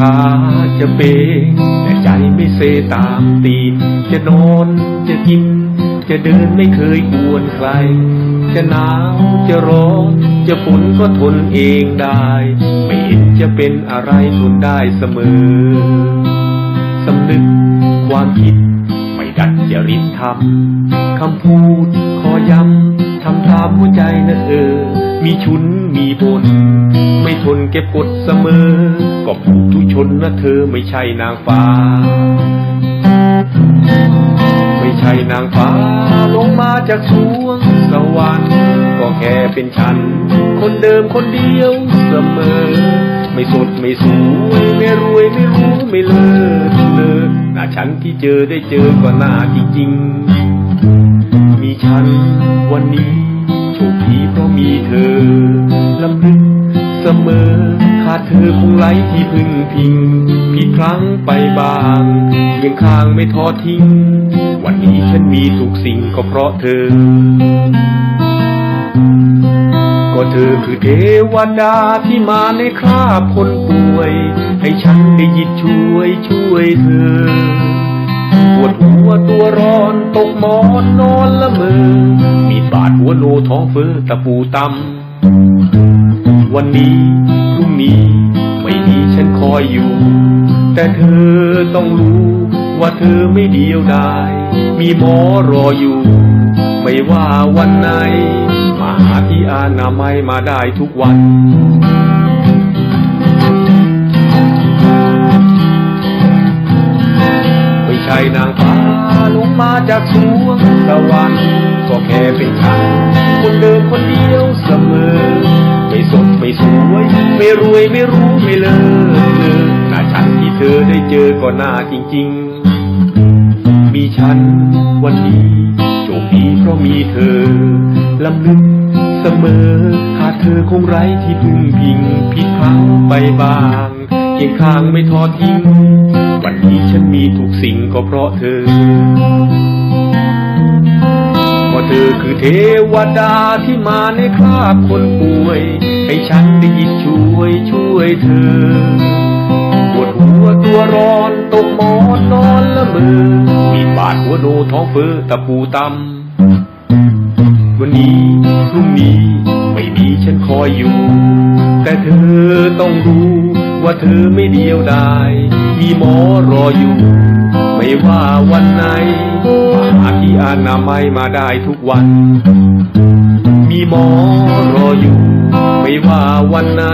ขาจะเปงแต่ใจไม่เซตามตี จะนอนจะกิน จะเดินไม่เคยกวนใคร จะหนาวจะร้อน จะฝนก็ทนเองได้ ไม่เห็นจะเป็นอะไรทนได้เสมอสำนึกความคิดไม่ดัดจริตทำคำพูดขอย้ำทำตามหัวใจนะเออ มีชุนมีบน ไม่ทนเก็บกดเสมอ ก็ผูกทุชนนะเธอไม่ใช่นางฟ้า ไม่ใช่นางฟ้า ลงมาจากสวงสวรรค์ก็แค่เป็นฉัน คนเดิมคนเดียวเสมอ ไม่สดไม่สวยไม่รวยไม่รู้ไม่เลิศเลยหน้าฉันที่เจอได้เจอก็น่าจริงๆมีฉันวันนี้โชคดีเพราะมีเธอลำลึก สมอ ขาดเธอคงไร้ที่พึ่งพิง ผิดพลั้งไปบ้างเคียงข้างไม่ทอทิ้ง วันนี้ฉันมีทุกสิ่งก็เพราะเธอ ก็เธอคือเทวดาที่มาในคราบคนป่วย ให้ฉันได้ยิบช่วยช่วยเธอปวดหัวตัวร้อนตกหมอนนอนละเมอ มีบาดหัวโนท้องเฟ้อตะปูตำ วันนี้พรุ่งนี้ไม่มีฉันคอยอยู่ แต่เธอต้องรู้ว่าเธอไม่เดียวดาย มีหมอรออยู่ ไม่ว่าวันไหน มาหาที่อานาไมยมาได้ทุกวันไม่ใช่นางฟ้าลงมาจากสวงสวรรค์ก็แค่เป็นฉันคนเดิมคนเดียวเสมอ ไม่เลิศเลยหน้าฉันที่เธอได้เจอก็น่าจริง ๆ มีฉันวันนี้โชคดีเพราะมีเธอลำลึกเสมอขาดเธอคงไร้ที่พึ่งพิงผิดพังไปบ้างเคียงข้างไม่ทอดทิ้ง วันนี้ฉันมีทุกสิ่งก็เพราะเธอ คือเทวดาที่มาในคราบคนป่วย ให้ฉันได้ยิบช่วยช่วยเธอปวดหัวตัวร้อนตกหมอนนอนละเมอมีบาดหัวโนท้องเฟ้อตะปูตำวันนี้พรุ่งนี้ไม่มีฉันคอยอยู่ แต่เธอต้องรู้ว่าเธอไม่เดียวดาย มีหมอรออยู่ ไม่ว่าวันไหนมาหาที่อนามัยมาได้ทุกวัน มีหมอรออยู่ ไม่ว่าวันไหน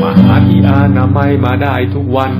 มาหาที่อนามัยมาได้ทุกวัน